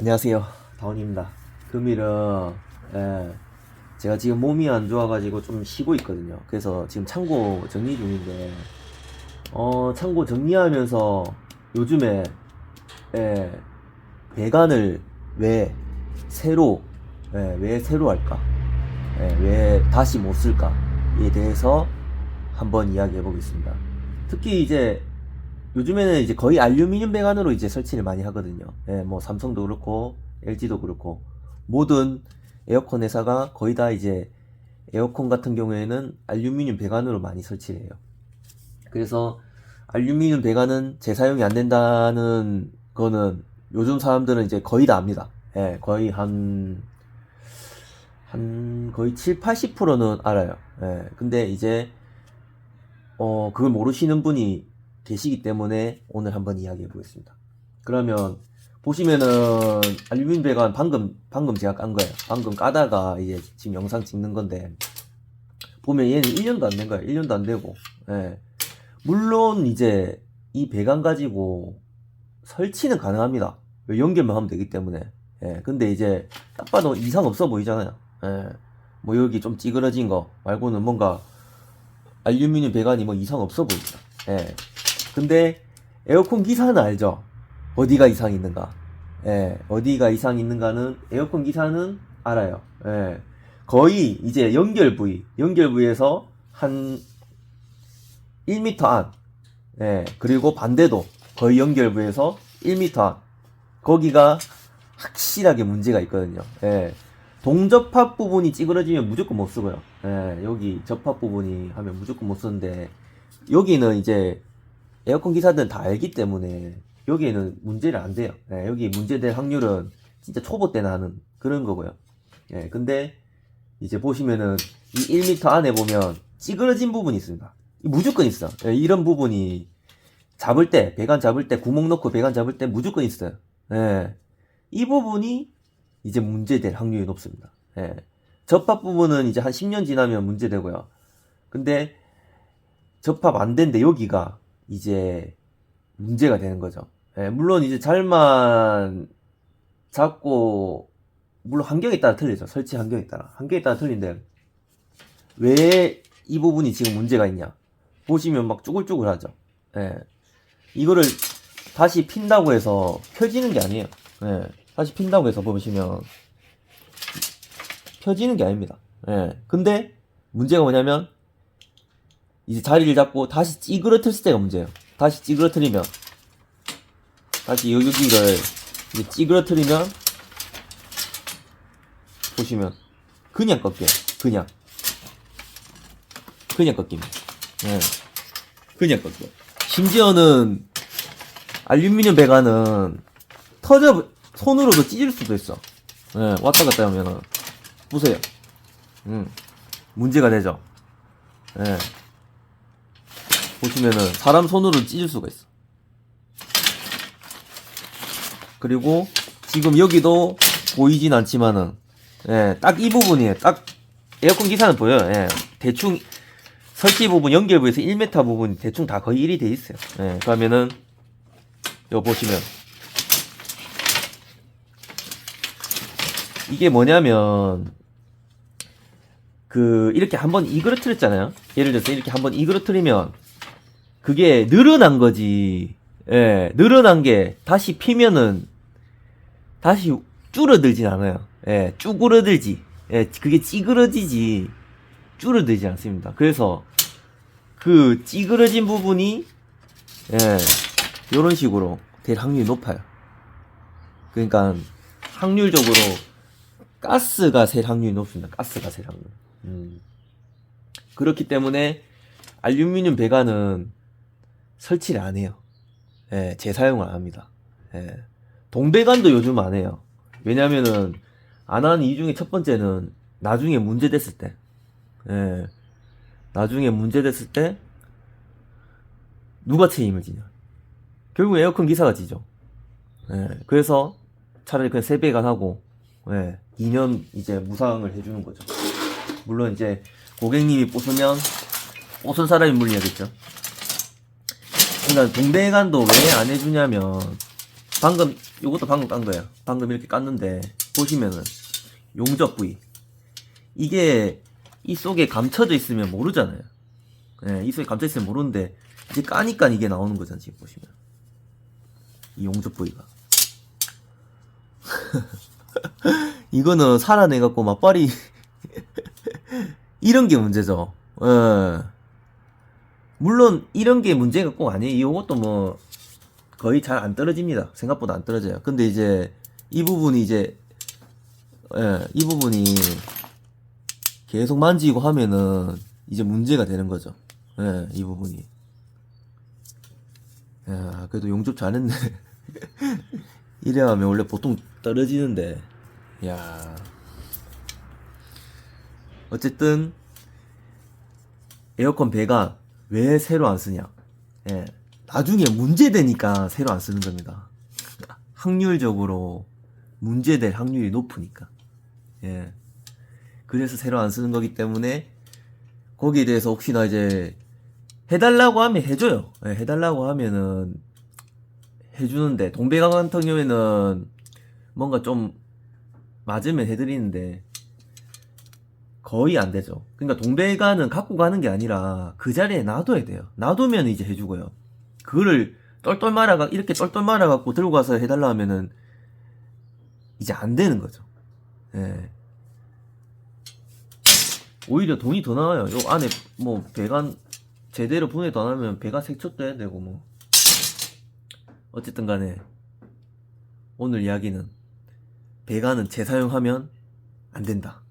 안녕하세요. 다운입니다. 금일은 예, 제가 지금 몸이 안 좋아가지고 좀 쉬고 있거든요. 그래서 지금 창고 정리 중인데 어 창고 정리하면서 요즘에 예, 배관을 왜 새로 예, 왜 새로 할까? 예, 왜 다시 못 쓸까에 대해서 한번 이야기해 보겠습니다. 특히 이제 요즘에는 이제 거의 알루미늄 배관으로 이제 설치를 많이 하거든요. 예, 뭐 삼성도 그렇고 LG도 그렇고 모든 에어컨 회사가 거의 다 이제 에어컨 같은 경우에는 알루미늄 배관으로 많이 설치를 해요. 그래서 알루미늄 배관은 재사용이 안 된다는 거는 요즘 사람들은 이제 거의 다 압니다. 예, 거의 한, 한, 거의 7, 80%는 알아요. 예, 근데 이제, 어, 그걸 모르시는 분이 계시기 때문에 오늘 한번 이야기해 보겠습니다. 그러면 보시면은 알루미늄 배관 방금 방금 제가 깐 거예요. 방금 까다가 이제 지금 영상 찍는 건데 보면 얘는 1년도 안 된 거예요. 1년도 안 되고. 예. 물론 이제 이 배관 가지고 설치는 가능합니다. 연결만 하면 되기 때문에. 예. 근데 이제 딱 봐도 이상 없어 보이잖아요. 예. 뭐 여기 좀 찌그러진 거 말고는 뭔가 알루미늄 배관이 뭐 이상 없어 보입니다. 예. 근데 에어컨 기사는 알죠? 어디가 이상이 있는가? 예, 어디가 이상이 있는가는 에어컨 기사는 알아요. 예. 거의 이제 연결 부위, 연결 부위에서 한 1m 안, 예, 그리고 반대도 거의 연결 부위에서 1m 안, 거기가 확실하게 문제가 있거든요. 예. 동접합 부분이 찌그러지면 무조건 못 쓰고요. 예, 여기 접합 부분이 하면 무조건 못 쓰는데, 여기는 이제 에어컨 기사들은 다 알기 때문에 여기에는 문제를 안 돼요. 예, 여기 문제될 확률은 진짜 초보 때나 하는 그런 거고요. 예, 근데 이제 보시면은 이 1m 안에 보면 찌그러진 부분이 있습니다. 이 무조건 있어. 예, 이런 부분이 잡을 때, 배관 잡을 때, 구멍 넣고 배관 잡을 때 무조건 있어요. 예, 이 부분이 이제 문제될 확률이 높습니다. 예, 접합 부분은 이제 한 10년 지나면 문제되고요. 근데 접합 안 된데 여기가 이제 문제가 되는 거죠. 예, 물론 이제 잘만 잡고 물론 환경에 따라 틀리죠. 설치 환경에 따라 환경에 따라 틀린데 왜 이 부분이 지금 문제가 있냐? 보시면 막 쭈글쭈글하죠. 예, 이거를 다시 핀다고 해서 펴지는 게 아니에요. 예, 다시 핀다고 해서 보시면 펴지는 게 아닙니다. 예, 근데 문제가 뭐냐면 이제 자리를 잡고 다시 찌그러뜨릴 때가 문제예요. 다시 찌그러뜨리면 다시 여기를 이제 찌그러뜨리면 보시면 그냥 꺾여요. 그냥 그냥 꺾입니다. 예. 그냥 꺾여. 심지어는 알루미늄 배관은 터져 손으로도 찢을 수도 있어. 예, 왔다 갔다 하면은 보세요. 음, 문제가 되죠. 예. 보시면은 사람 손으로 찢을 수가 있어. 그리고 지금 여기도 보이진 않지만은 예, 딱 이 부분이에요. 딱 에어컨 기사는 보여요. 예. 대충 설치 부분 연결 부에서 1m 부분 대충 다 거의 1이 돼 있어요. 예. 그러면은 요 보시면 이게 뭐냐면 그 이렇게 한번 이그러뜨렸잖아요. 예를 들어서 이렇게 한번 이그러뜨리면 그게 늘어난 거지. 예, 늘어난 게 다시 피면은 다시 줄어들진 않아요. 예, 쭈그러들지. 예, 그게 찌그러지지 줄어들지 않습니다. 그래서 그 찌그러진 부분이 예, 이런 식으로 될 확률이 높아요. 그러니까 확률적으로 가스가 셀 확률이 높습니다. 가스가 셀 확률. 음. 그렇기 때문에 알루미늄 배관은 설치를 안 해요. 예, 재사용을 안 합니다. 예. 동배관도 요즘 안 해요. 왜냐면은, 안 하는 이유 중에 첫 번째는, 나중에 문제 됐을 때, 예. 나중에 문제 됐을 때, 누가 책임을 지냐. 결국 에어컨 기사가 지죠. 예. 그래서, 차라리 그냥 세배관 하고, 예. 2년 이제 무상을 해주는 거죠. 물론 이제, 고객님이 뽑으면, 뽑은 사람이 물려야겠죠. 그러니까 동대관도 왜 안 해주냐면 방금 요것도 방금 깐 거야. 방금 이렇게 깠는데 보시면은 용접 부위 이게 이 속에 감춰져 있으면 모르잖아요. 예, 이 속에 감춰져 있으면 모르는데 이제 까니까 이게 나오는 거잖아 지금 보시면 이 용접 부위가 이거는 살아내갖고 막빨이 이런 게 문제죠. 예. 물론 이런 게 문제가 꼭 아니에요. 이것도 뭐 거의 잘 안 떨어집니다. 생각보다 안 떨어져요. 근데 이제 이 부분이 이제 예, 이 부분이 계속 만지고 하면은 이제 문제가 되는 거죠. 예, 이 부분이. 야, 그래도 용접 잘했네. 이래 하면 원래 보통 떨어지는데. 야. 어쨌든 에어컨 배가 왜 새로 안 쓰냐? 예. 나중에 문제되니까 새로 안 쓰는 겁니다. 확률적으로 문제될 확률이 높으니까. 예. 그래서 새로 안 쓰는 거기 때문에 거기에 대해서 혹시나 이제 해달라고 하면 해줘요. 예, 해달라고 하면은 해주는데 동배가 같은 경우에는 뭔가 좀 맞으면 해드리는데 거의 안 되죠. 그러니까 동배가는 갖고 가는 게 아니라 그 자리에 놔둬야 돼요. 놔두면 이제 해주고요. 그거를 똘똘 말아가 이렇게 똘똘 말아갖고 들고 가서 해달라 하면은 이제 안 되는 거죠. 예. 오히려 돈이 더 나와요. 요 안에 뭐 배관 제대로 분해 더 나면 배관 색촉도 해야 되고 뭐 어쨌든 간에 오늘 이야기는 배관은 재사용하면 안 된다.